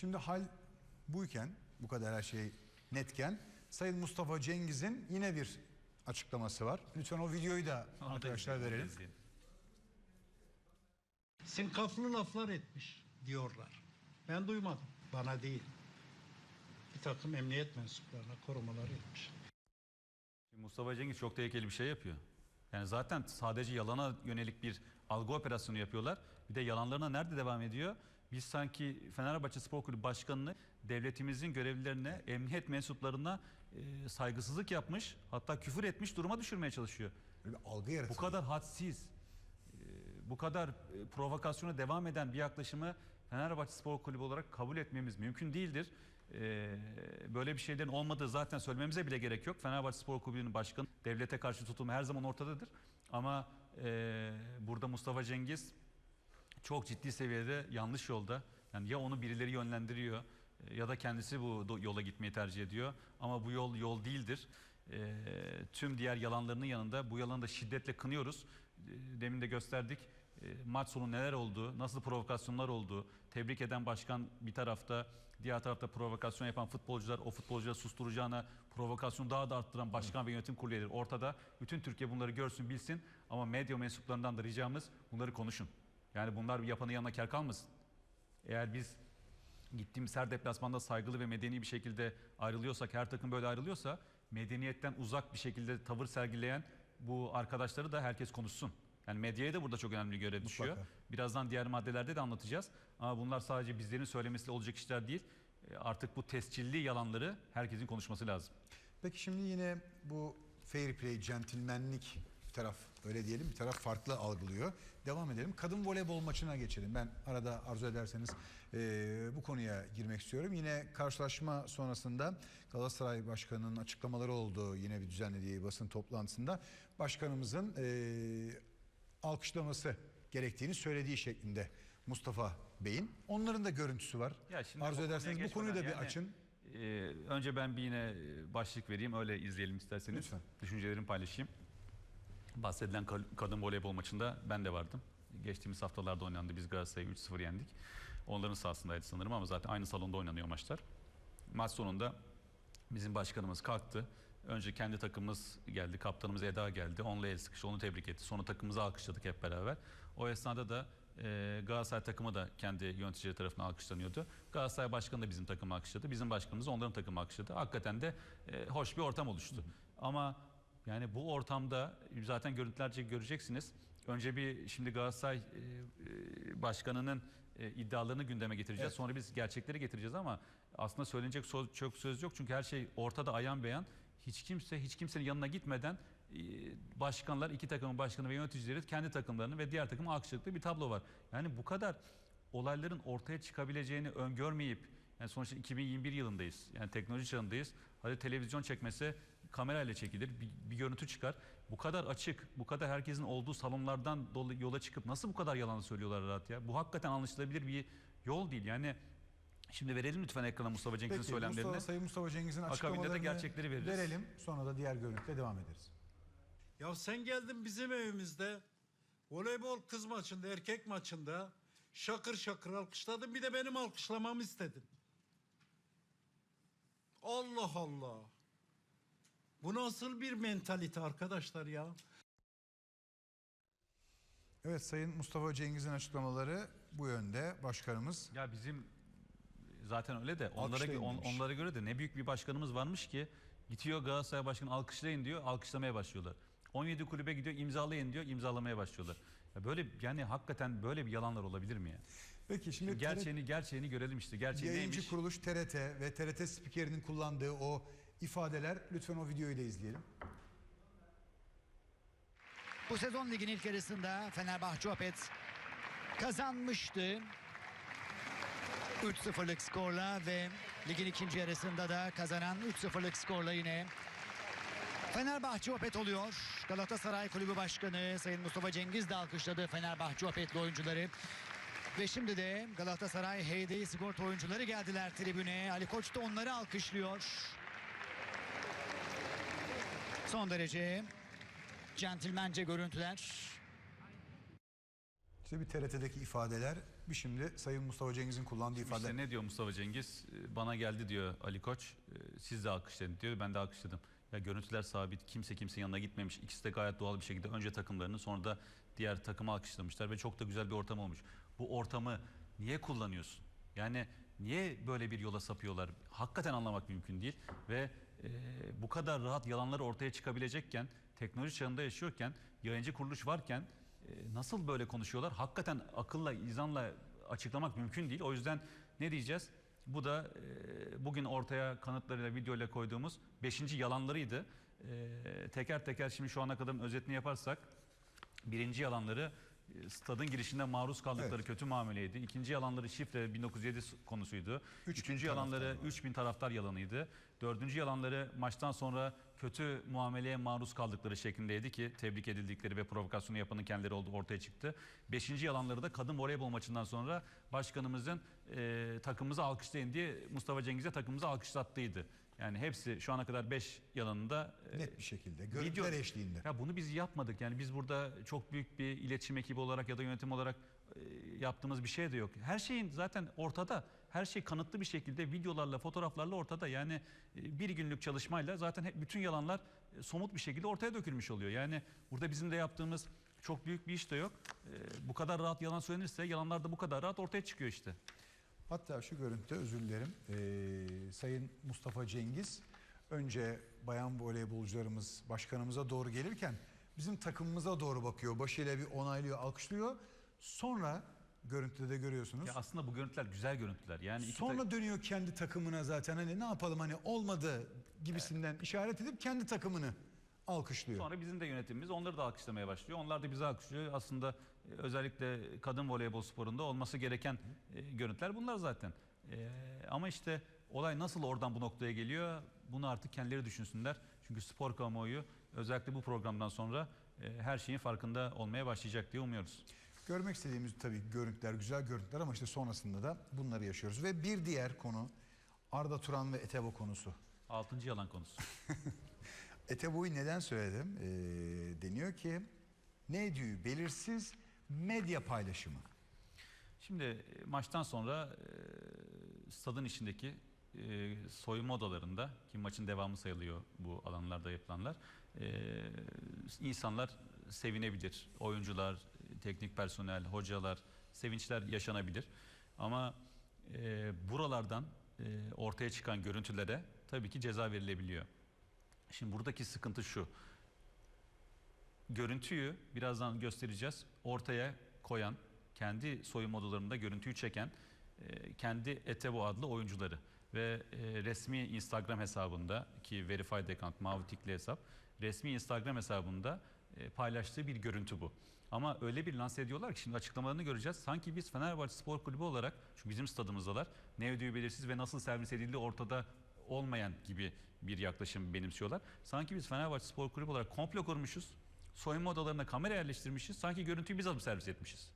Şimdi hal buyken bu kadar her şey netken Sayın Mustafa Cengiz'in yine bir açıklaması var. Lütfen o videoyu da arkadaşlar verelim. Sinkaflı laflar etmiş diyorlar. Ben duymadım. Bana değil. Bir takım emniyet mensuplarına korumalar etmiş. Mustafa Cengiz çok tehlikeli bir şey yapıyor. Yani zaten sadece yalana yönelik bir algı operasyonu yapıyorlar. Bir de yalanlarına nerede devam ediyor? Biz sanki Fenerbahçe Spor Kulübü Başkanı'nı devletimizin görevlilerine, emniyet mensuplarına e, saygısızlık yapmış, hatta küfür etmiş duruma düşürmeye çalışıyor. Böyle bir algı Bu yaratıyor. kadar hadsiz, e, bu kadar e, provokasyona devam eden bir yaklaşımı Fenerbahçe Spor Kulübü olarak kabul etmemiz mümkün değildir. E, Böyle bir şeylerin olmadığı zaten söylememize bile gerek yok. Fenerbahçe Spor Kulübü'nün başkanı devlete karşı tutumu her zaman ortadadır. Ama e, burada Mustafa Cengiz çok ciddi seviyede yanlış yolda. Yani ya onu birileri yönlendiriyor e, ya da kendisi bu yola gitmeyi tercih ediyor. Ama bu yol yol değildir. E, tüm diğer yalanlarının yanında bu yalanı da şiddetle kınıyoruz. E, demin de gösterdik. E, maç sonu neler oldu, nasıl provokasyonlar oldu, tebrik eden başkan bir tarafta, diğer tarafta provokasyon yapan futbolcular, o futbolcuları susturacağına provokasyonu daha da arttıran başkan ve yönetim kurulu ortada. Bütün Türkiye bunları görsün, bilsin ama medya mensuplarından da ricamız bunları konuşun. Yani bunlar bir yapanın yanına kar kalmasın. Eğer biz gittiğimiz her deplasmanda saygılı ve medeni bir şekilde ayrılıyorsak, her takım böyle ayrılıyorsa medeniyetten uzak bir şekilde tavır sergileyen bu arkadaşları da herkes konuşsun. Yani medyaya da burada çok önemli bir görev düşüyor. Mutlaka. Birazdan diğer maddelerde de anlatacağız. Ama bunlar sadece bizlerin söylemesiyle olacak işler değil. E, Artık bu tescilli yalanları herkesin konuşması lazım. Peki şimdi yine bu fair play, centilmenlik taraf öyle diyelim bir taraf farklı algılıyor. Devam edelim. Kadın voleybol maçına geçelim. Ben arada arzu ederseniz eee, bu konuya girmek istiyorum. Yine karşılaşma sonrasında Galatasaray Başkanı'nın açıklamaları oldu. Yine bir düzenlediği basın toplantısında başkanımızın eee, alkışlaması gerektiğini söylediği şeklinde Mustafa Bey'in. Onların da görüntüsü var. Ya şimdi Arzu ederseniz bu konuyu da bir yani, açın. e, önce ben bir yine e, başlık vereyim öyle izleyelim isterseniz. Lütfen. Düşüncelerimi paylaşayım. Bahsedilen ka- kadın voleybol maçında ben de vardım. Geçtiğimiz haftalarda oynandı. Biz Galatasaray'ı 3-0 yendik. Onların sahasındaydı sanırım ama zaten aynı salonda oynanıyor maçlar. Maç sonunda bizim başkanımız kalktı. Önce kendi takımımız geldi. Kaptanımız Eda geldi. Onunla el sıkıştı. Onu tebrik etti. Sonra takımımızı alkışladık hep beraber. O esnada da e, Galatasaray takımı da kendi yöneticileri tarafından alkışlanıyordu. Galatasaray başkanı da bizim takımı alkışladı. Bizim başkanımız onların takımı alkışladı. Hakikaten de e, hoş bir ortam oluştu. Ama yani bu ortamda zaten görüntülerce göreceksiniz. Önce bir şimdi Galatasaray e, e, başkanının e, iddialarını gündeme getireceğiz. Evet. Sonra biz gerçekleri getireceğiz ama aslında söylenecek çok söz yok. Çünkü her şey ortada ayan beyan. Hiç kimse hiç kimsenin yanına gitmeden e, başkanlar, iki takımın başkanı ve yöneticileri kendi takımlarını ve diğer takımı alkışladıkları bir tablo var. Yani bu kadar olayların ortaya çıkabileceğini öngörmeyip yani sonuçta 2021 yılındayız. Yani teknoloji çağındayız. Hadi televizyon çekmese kamerayla çekilir. Bir, bir görüntü çıkar. Bu kadar açık, bu kadar herkesin olduğu salonlardan dolu, yola çıkıp nasıl bu kadar yalan söylüyorlar rahat ya? Bu hakikaten anlaşılabilir bir yol değil. Yani şimdi verelim lütfen ekrana Mustafa Cengiz'in Peki söylemlerini. Mustafa, Sayın Mustafa Cengiz'in Akabinde de açıklamalarını gerçekleri veririz. verelim. Sonra da diğer görüntüyle devam ederiz. Ya sen geldin bizim evimizde voleybol kız maçında, erkek maçında şakır şakır alkışladın. Bir de benim alkışlamamı istedin. Allah Allah. Bu nasıl bir mentalite arkadaşlar ya? Evet Sayın Mustafa Cengiz'in açıklamaları bu yönde. Başkanımız Ya bizim zaten öyle de onlara, on- demiş. onlara göre de ne büyük bir başkanımız varmış ki gidiyor Galatasaray Başkanı alkışlayın diyor alkışlamaya başlıyorlar. 17 kulübe gidiyor imzalayın diyor imzalamaya başlıyorlar. Ya böyle yani hakikaten böyle bir yalanlar olabilir mi ya? Peki şimdi Gerçeğini gerçeğini görelim işte. Gerçeği yayıncı neymiş? kuruluş TRT ve TRT spikerinin kullandığı o ifadeler lütfen o videoyu da izleyelim. Bu sezon ligin ilk yarısında Fenerbahçe Opet kazanmıştı. 3-0'lık skorla ve ligin ikinci yarısında da kazanan 3-0'lık skorla yine Fenerbahçe Opet oluyor. Galatasaray Kulübü Başkanı Sayın Mustafa Cengiz de alkışladı Fenerbahçe Opet'li oyuncuları. Ve şimdi de Galatasaray heydeyi sigorta oyuncuları geldiler tribüne. Ali Koç da onları alkışlıyor. Son derece centilmence görüntüler. İşte bir TRT'deki ifadeler Bir şimdi Sayın Mustafa Cengiz'in kullandığı ifade. İşte ne diyor Mustafa Cengiz? Ee, Bana geldi diyor Ali Koç. Ee, Siz de alkışlayın diyor. Ben de alkışladım. Ya görüntüler sabit. Kimse kimsenin yanına gitmemiş. İkisi de gayet doğal bir şekilde önce takımlarını sonra da diğer takımı alkışlamışlar ve çok da güzel bir ortam olmuş. Bu ortamı niye kullanıyorsun? Yani niye böyle bir yola sapıyorlar? Hakikaten anlamak mümkün değil ve e, bu kadar rahat yalanlar ortaya çıkabilecekken, teknoloji çağında yaşıyorken, yayıncı kuruluş varken e, nasıl böyle konuşuyorlar? Hakikaten akılla, izanla açıklamak mümkün değil. O yüzden ne diyeceğiz? Bu da e, bugün ortaya kanıtlarıyla, videoyla koyduğumuz beşinci yalanlarıydı. E, teker teker şimdi şu ana kadar özetini yaparsak birinci yalanları stadın girişinde maruz kaldıkları Evet. kötü muameleydi. İkinci yalanları şifre 1907 konusuydu. Üç bin Üçüncü taraftar yalanları var. 3000 taraftar yalanıydı. Dördüncü yalanları maçtan sonra kötü muameleye maruz kaldıkları şeklindeydi ki tebrik edildikleri ve provokasyonu yapanın kendileri olduğu ortaya çıktı. Beşinci yalanları da kadın voleybol maçından sonra başkanımızın e, takımımızı alkışlayın diye Mustafa Cengiz'e takımımızı alkışlattıydı. Yani hepsi şu ana kadar beş yalanında e, Net bir şekilde. Görüntüler eşliğinde. ya bunu biz yapmadık. Yani biz burada çok büyük bir iletişim ekibi olarak ya da yönetim olarak e, yaptığımız bir şey de yok. Her şeyin zaten ortada. Her şey kanıtlı bir şekilde videolarla, fotoğraflarla ortada. Yani e, bir günlük çalışmayla zaten hep bütün yalanlar e, somut bir şekilde ortaya dökülmüş oluyor. Yani burada bizim de yaptığımız çok büyük bir iş de yok. E, Bu kadar rahat yalan söylenirse yalanlar da bu kadar rahat ortaya çıkıyor işte. Hatta şu görüntüde özür dilerim. Ee, Sayın Mustafa Cengiz önce bayan voleybolcularımız başkanımıza doğru gelirken bizim takımımıza doğru bakıyor. Başıyla bir onaylıyor, alkışlıyor. Sonra görüntüde de görüyorsunuz. Ya aslında bu görüntüler güzel görüntüler. Yani iki Sonra dönüyor kendi takımına zaten hani ne yapalım hani olmadı gibisinden işaret edip kendi takımını alkışlıyor. Sonra bizim de yönetimimiz onları da alkışlamaya başlıyor. Onlar da bizi alkışlıyor. Aslında özellikle kadın voleybol sporunda olması gereken e, görüntüler bunlar zaten. E, ama işte olay nasıl oradan bu noktaya geliyor bunu artık kendileri düşünsünler. Çünkü spor kamuoyu özellikle bu programdan sonra e, her şeyin farkında olmaya başlayacak diye umuyoruz. Görmek istediğimiz tabii görüntüler, güzel görüntüler ama işte sonrasında da bunları yaşıyoruz. Ve bir diğer konu Arda Turan ve Etebo konusu. Altıncı yalan konusu. Etebo'yu neden söyledim? Ee, deniyor ki ne diyor belirsiz medya paylaşımı. Şimdi e, maçtan sonra e, stadın içindeki e, soyunma odalarında ki maçın devamı sayılıyor bu alanlarda yapılanlar. e, insanlar sevinebilir. Oyuncular, teknik personel, hocalar sevinçler yaşanabilir. Ama e, buralardan e, ortaya çıkan görüntülere tabii ki ceza verilebiliyor. Şimdi buradaki sıkıntı şu görüntüyü birazdan göstereceğiz. Ortaya koyan, kendi soyunma odalarında görüntüyü çeken e, kendi Etebo adlı oyuncuları ve e, resmi Instagram hesabında ki verified account mavi tikli hesap resmi Instagram hesabında e, paylaştığı bir görüntü bu. Ama öyle bir lanse ediyorlar ki şimdi açıklamalarını göreceğiz. Sanki biz Fenerbahçe Spor Kulübü olarak çünkü bizim stadımızdalar ne ödüğü belirsiz ve nasıl servis edildiği ortada olmayan gibi bir yaklaşım benimsiyorlar. Sanki biz Fenerbahçe Spor Kulübü olarak komplo kurmuşuz. Soyunma odalarına kamera yerleştirmişiz. Sanki görüntüyü biz alıp servis etmişiz.